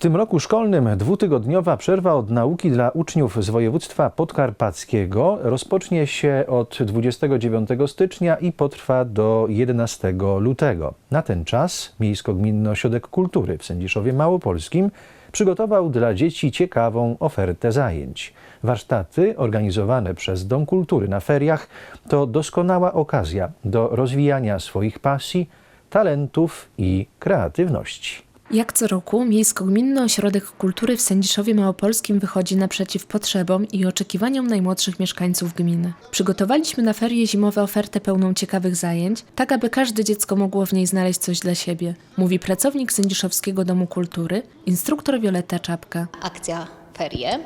W tym roku szkolnym dwutygodniowa przerwa od nauki dla uczniów z województwa podkarpackiego rozpocznie się od 29 stycznia i potrwa do 11 lutego. Na ten czas Miejsko-Gminny Ośrodek Kultury w Sędziszowie Małopolskim przygotował dla dzieci ciekawą ofertę zajęć. Warsztaty organizowane przez Dom Kultury na feriach to doskonała okazja do rozwijania swoich pasji, talentów i kreatywności. Jak co roku, Miejsko-Gminny Ośrodek Kultury w Sędziszowie Małopolskim wychodzi naprzeciw potrzebom i oczekiwaniom najmłodszych mieszkańców gminy. Przygotowaliśmy na ferie zimowe ofertę pełną ciekawych zajęć, tak aby każde dziecko mogło w niej znaleźć coś dla siebie, mówi pracownik Sędziszowskiego Domu Kultury, instruktor Wioletta Czapka. akcja ferie.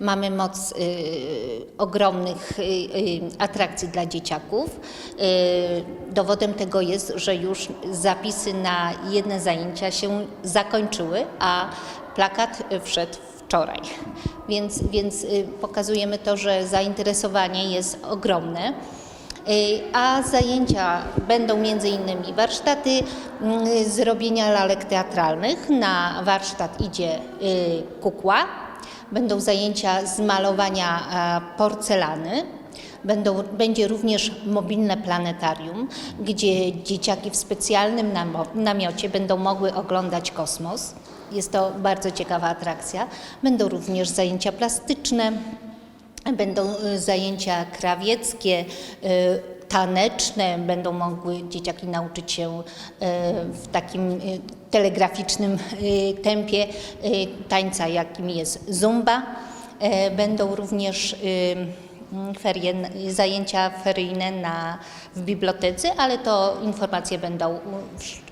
Mamy moc y, ogromnych y, y, atrakcji dla dzieciaków. Y, dowodem tego jest, że już zapisy na jedne zajęcia się zakończyły, a plakat wszedł wczoraj. Więc, więc y, pokazujemy to, że zainteresowanie jest ogromne. Y, A zajęcia będą między innymi warsztaty mm, z robienia lalek teatralnych. Na warsztat idzie kukła, będą zajęcia z malowania e, porcelany. Będą, będzie również mobilne planetarium, gdzie dzieciaki w specjalnym namiocie będą mogły oglądać kosmos. Jest to bardzo ciekawa atrakcja. Będą również zajęcia plastyczne, Będą y, zajęcia krawieckie, y, taneczne, będą mogły dzieciaki nauczyć się y, w takim y, telegraficznym y, tempie tańca, jakim jest zumba. E, Będą również ferie, zajęcia feryjne na, w bibliotece, ale to informacje będą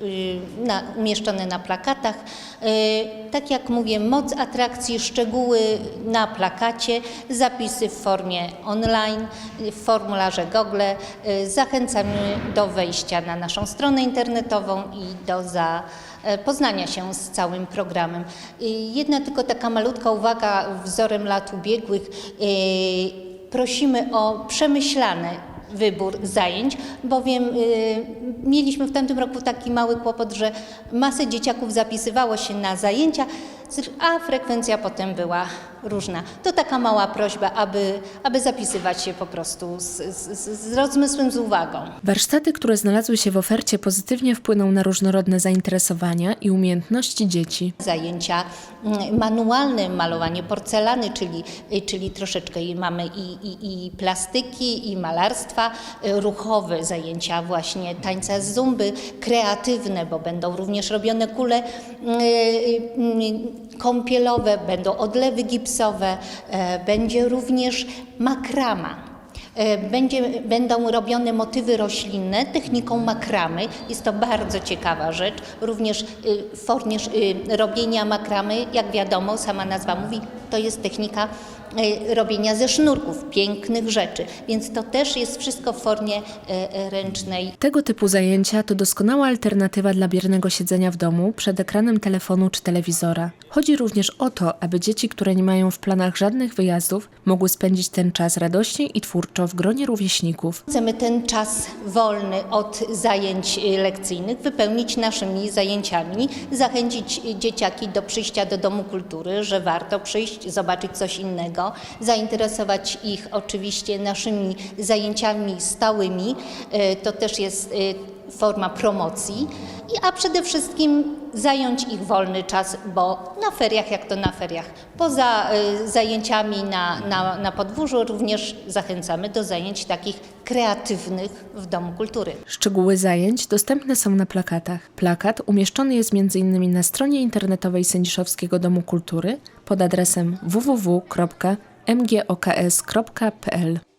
y, na, umieszczone na plakatach. Y, Tak jak mówię, moc atrakcji, szczegóły na plakacie, zapisy w formie online, w formularze Google. Y, Zachęcamy do wejścia na naszą stronę internetową i do za, e, poznania się z całym programem. Jedna tylko taka malutka uwaga wzorem lat ubiegłych. Prosimy o przemyślany wybór zajęć, bowiem y, mieliśmy w tamtym roku taki mały kłopot, że masę dzieciaków zapisywało się na zajęcia, a frekwencja potem była różna. To taka mała prośba, aby, aby zapisywać się po prostu z, z, z rozmysłem, z uwagą. Warsztaty, które znalazły się w ofercie, pozytywnie wpłyną na różnorodne zainteresowania i umiejętności dzieci. zajęcia mm, manualne, malowanie porcelany, czyli, czyli troszeczkę mamy i, i, i plastyki, i malarstwa, y, ruchowe zajęcia właśnie tańca z zumby, kreatywne, bo będą również robione kule y, y, kąpielowe, będą odlewy gipsowe, e, będzie również makrama. E, Będzie, będą robione motywy roślinne techniką makramy. Jest to bardzo ciekawa rzecz. Również y, w formie y, robienia makramy, jak wiadomo, sama nazwa mówi, to jest technika y, robienia ze sznurków pięknych rzeczy. Więc to też jest wszystko w formie e, e, ręcznej. Tego typu zajęcia to doskonała alternatywa dla biernego siedzenia w domu przed ekranem telefonu czy telewizora. Chodzi również o to, aby dzieci, które nie mają w planach żadnych wyjazdów, mogły spędzić ten czas radośnie i twórczo w gronie rówieśników. Chcemy ten czas wolny od zajęć y, lekcyjnych wypełnić naszymi zajęciami, zachęcić dzieciaki do przyjścia do Domu Kultury, że warto przyjść, zobaczyć coś innego, zainteresować ich oczywiście naszymi zajęciami stałymi. Y, To też jest y, forma promocji, a przede wszystkim zająć ich wolny czas, bo na feriach, jak to na feriach, poza y, zajęciami na, na, na podwórzu również zachęcamy do zajęć takich kreatywnych w Domu Kultury. Szczegóły zajęć dostępne są na plakatach. Plakat umieszczony jest m.in. na stronie internetowej Sędziszowskiego Domu Kultury pod adresem www.mgoks.pl.